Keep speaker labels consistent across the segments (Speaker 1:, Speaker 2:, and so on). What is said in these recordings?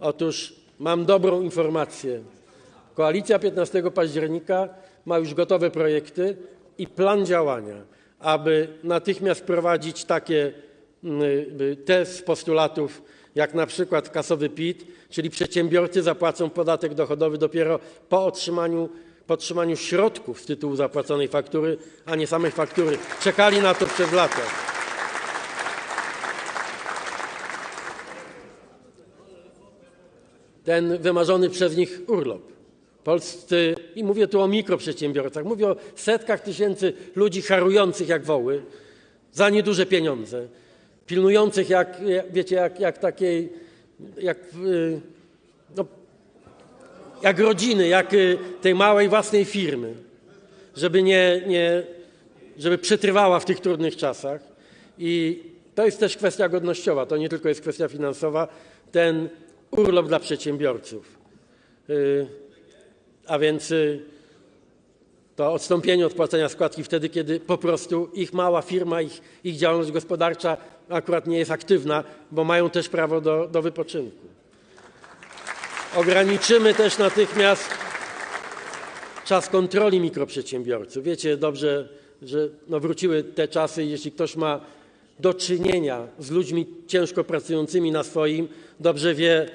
Speaker 1: Otóż mam dobrą informację. Koalicja 15 października ma już gotowe projekty i plan działania, aby natychmiast wprowadzić mm, y, te z postulatów, jak na przykład kasowy PIT, czyli przedsiębiorcy zapłacą podatek dochodowy dopiero po otrzymaniu środków z tytułu zapłaconej faktury, a nie samej faktury. Czekali na to przez lata. Ten wymarzony przez nich urlop. Polscy, i mówię tu o mikroprzedsiębiorcach, mówię o setkach tysięcy ludzi harujących jak woły za nieduże pieniądze, pilnujących jak, wiecie, jak, jak takiej, jak, y, no, jak rodziny, jak y, tej małej własnej firmy, żeby nie, nie, żeby przetrwała w tych trudnych czasach. I to jest też kwestia godnościowa, to nie tylko jest kwestia finansowa. Ten urlop dla przedsiębiorców. Y, A więc y, to odstąpienie od płacenia składki wtedy, kiedy po prostu ich mała firma, ich, działalność gospodarcza akurat nie jest aktywna, bo mają też prawo do, do wypoczynku. Ograniczymy też natychmiast czas kontroli mikroprzedsiębiorców. Wiecie dobrze, że no wróciły te czasy, jeśli ktoś ma do czynienia z ludźmi ciężko pracującymi na swoim, dobrze wie,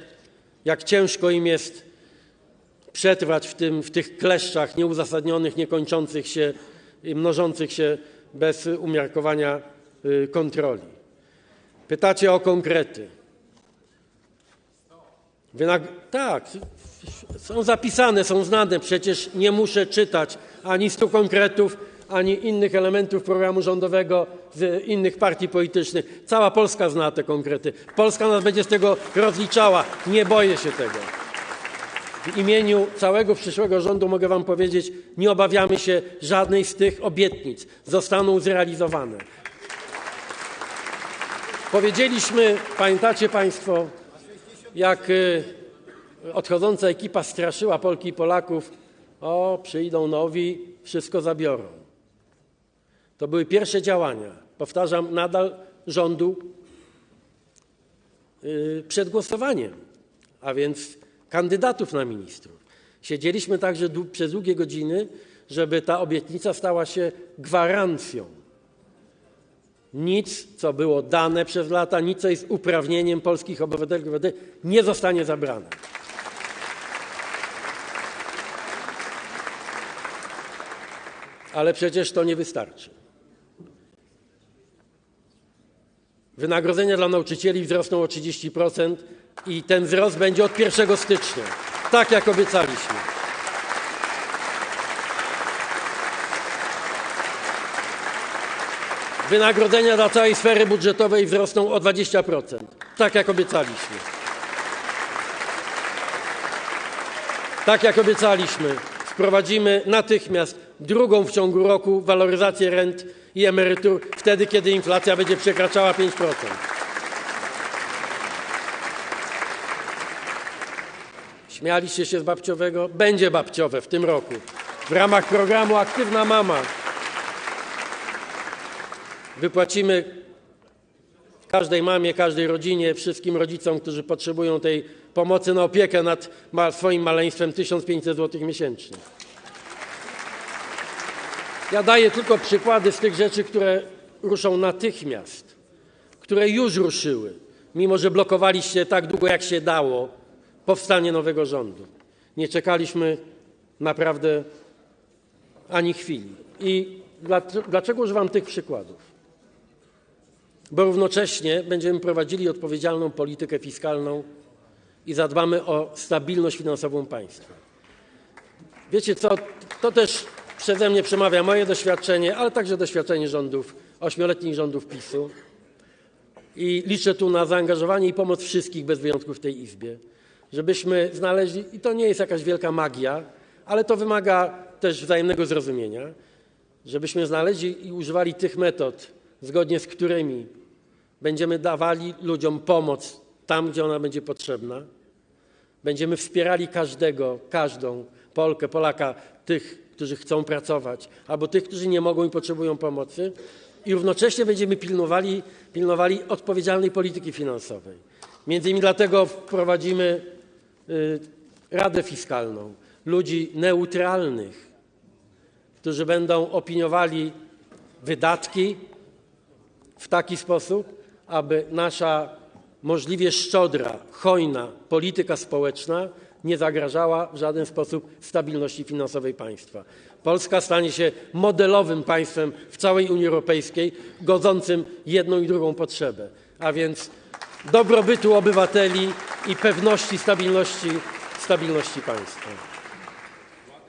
Speaker 1: jak ciężko im jest przetrwać w, tym, w tych kleszczach nieuzasadnionych, niekończących się mnożących się bez umiarkowania y, kontroli. Pytacie o konkrety. Wynag tak, są zapisane, są znane, przecież nie muszę czytać ani stu konkretów, ani innych elementów programu rządowego z innych partii politycznych. Cała Polska zna te konkrety. Polska nas będzie z tego rozliczała. Nie boję się tego. W imieniu całego przyszłego rządu mogę Wam powiedzieć, nie obawiamy się żadnej z tych obietnic. Zostaną zrealizowane. Powiedzieliśmy, pamiętacie Państwo, jak y, odchodząca ekipa straszyła Polki i Polaków, o, przyjdą nowi, wszystko zabiorą. To były pierwsze działania, powtarzam, nadal rządu yy, przed głosowaniem, a więc kandydatów na ministrów. Siedzieliśmy także przez długie godziny, żeby ta obietnica stała się gwarancją. Nic, co było dane przez lata, nic, co jest uprawnieniem polskich obywateli, nie zostanie zabrane. Ale przecież to nie wystarczy. Wynagrodzenia dla nauczycieli wzrosną o 30% i ten wzrost będzie od 1 stycznia, tak jak obiecaliśmy. Wynagrodzenia dla całej sfery budżetowej wzrosną o 20%, tak jak obiecaliśmy. Tak jak obiecaliśmy, wprowadzimy natychmiast drugą w ciągu roku waloryzację rent i emerytur, wtedy kiedy inflacja będzie przekraczała 5%. Śmialiście się z babciowego? Będzie babciowe w tym roku. W ramach programu Aktywna Mama wypłacimy każdej mamie, każdej rodzinie, wszystkim rodzicom, którzy potrzebują tej pomocy na opiekę nad swoim maleństwem 1500 zł miesięcznie. Ja daję tylko przykłady z tych rzeczy, które ruszą natychmiast, które już ruszyły, mimo że blokowaliście tak długo, jak się dało, powstanie nowego rządu. Nie czekaliśmy naprawdę ani chwili. I dlac- dlaczego używam tych przykładów? Bo równocześnie będziemy prowadzili odpowiedzialną politykę fiskalną i zadbamy o stabilność finansową państwa. Wiecie co, to też przeze mnie przemawia moje doświadczenie, ale także doświadczenie rządów, ośmioletnich rządów PiSu. I liczę tu na zaangażowanie i pomoc wszystkich bez wyjątku w tej Izbie, żebyśmy znaleźli, i to nie jest jakaś wielka magia, ale to wymaga też wzajemnego zrozumienia, żebyśmy znaleźli i używali tych metod, zgodnie z którymi będziemy dawali ludziom pomoc tam, gdzie ona będzie potrzebna. Będziemy wspierali każdego, każdą Polkę, Polaka, tych, którzy chcą pracować, albo tych, którzy nie mogą i potrzebują pomocy. I równocześnie będziemy pilnowali, odpowiedzialnej polityki finansowej. Między innymi dlatego wprowadzimy y, Radę Fiskalną, ludzi neutralnych, którzy będą opiniowali wydatki w taki sposób, aby nasza możliwie szczodra, hojna polityka społeczna nie zagrażała w żaden sposób stabilności finansowej państwa. Polska stanie się modelowym państwem w całej Unii Europejskiej, godzącym jedną i drugą potrzebę, a więc dobrobytu obywateli i pewności stabilności, państwa.